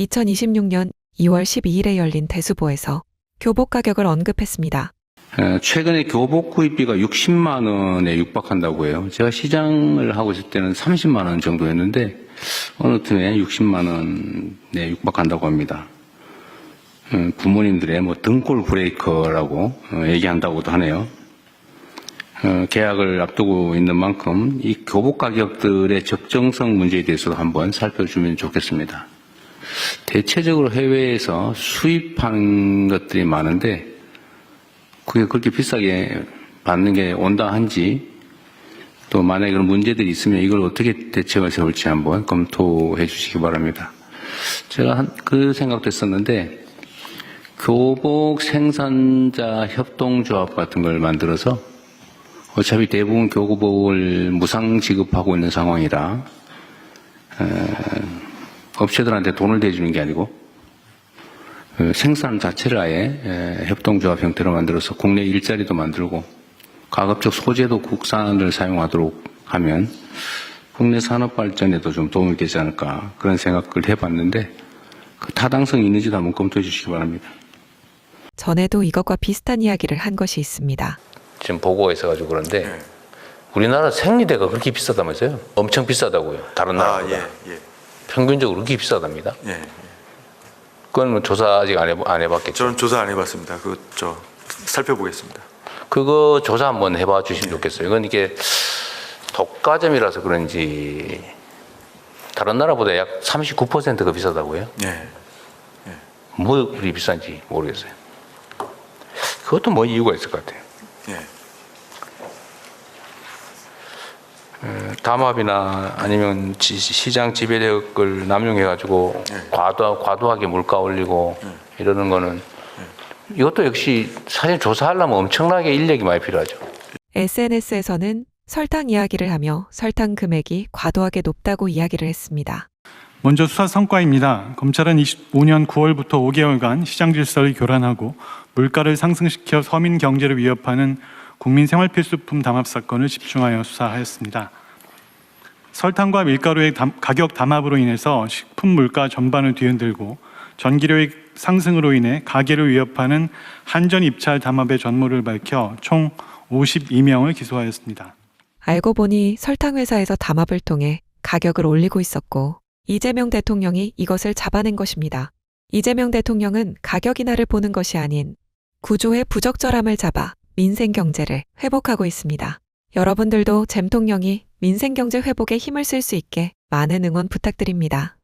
2026년 2월 12일에 열린 대수보에서 교복 가격을 언급했습니다. 에, 최근에 교복 구입비가 60만 원에 육박한다고 해요. 제가 시장을 하고 있을 때는 30만 원 정도였는데 어느 틈에 60만 원에 육박한다고 합니다. 음, 부모님들의 뭐 등골 브레이커라고 어, 얘기한다고도 하네요. 어, 계약을 앞두고 있는 만큼 이 교복 가격들의 적정성 문제에 대해서도 한번 살펴주면 좋겠습니다. 대체적으로 해외에서 수입하는 것들이 많은데 그게 그렇게 비싸게 받는 게 온당한지 또 만약에 그런 문제들이 있으면 이걸 어떻게 대책을 세울지 한번 검토해 주시기 바랍니다. 제가 한, 그 생각도 했었는데 교복 생산자 협동조합 같은 걸 만들어서 어차피 대부분 교복을 무상 지급하고 있는 상황이라 에, 업체들한테 돈을 대주는 게 아니고 그 생산 자체를 아예 에, 협동조합 형태로 만들어서 국내 일자리도 만들고 가급적 소재도 국산을 사용하도록 하면 국내 산업 발전에도 좀 도움이 되지 않을까 그런 생각을 해봤는데 그 타당성이 있는지도 한번 검토해 주시기 바랍니다. 전에도 이것과 비슷한 이야기를 한 것이 있습니다. 지금 보고가 있어가지고 그런데 우리나라 생리대가 그렇게 비싸다면서요? 엄청 비싸다고요. 다른 아, 나라보다. 예, 예, 평균적으로 그렇게 비싸답니다. 예. 예. 그건 뭐 조사 아직 안, 해보, 안 해봤겠죠. 저는 조사 안 해봤습니다. 그, 저, 살펴보겠습니다. 그거 조사 한번 해봐 주시면 좋겠어요. 이건 이게 독과점이라서 그런지 다른 나라보다 약 39%가 비싸다고요? 예. 뭐 그리 비싼지 모르겠어요. 그것도 뭐 이유가 있을 것 같아요. 예. 담합이나 아니면 지- 시장 지배력을 남용해가지고 네. 과도, 과도하게 물가 올리고 이러는 거는 이것도 역시 사실 조사하려면 엄청나게 인력이 많이 필요하죠. SNS에서는 설탕 이야기를 하며 설탕 금액이 과도하게 높다고 이야기를 했습니다. 먼저 수사 성과입니다. 검찰은 25년 9월부터 5개월간 시장 질서를 교란하고 물가를 상승시켜 서민 경제를 위협하는 국민 생활 필수품 담합 사건을 집중하여 수사하였습니다. 설탕과 밀가루의 담- 가격 담합으로 인해서 식품 물가 전반을 뒤흔들고 전기료의 상승으로 인해 가게를 위협하는 한전 입찰 담합의 전모를 밝혀 총 52명을 기소하였습니다. 알고 보니 설탕 회사에서 담합을 통해 가격을 올리고 있었고 이재명 대통령이 이것을 잡아낸 것입니다. 이재명 대통령은 가격 인하를 보는 것이 아닌 구조의 부적절함을 잡아 민생 경제를 회복하고 있습니다. 여러분들도 잼통령이 민생 경제 회복에 힘을 쓸 수 있게 많은 응원 부탁드립니다.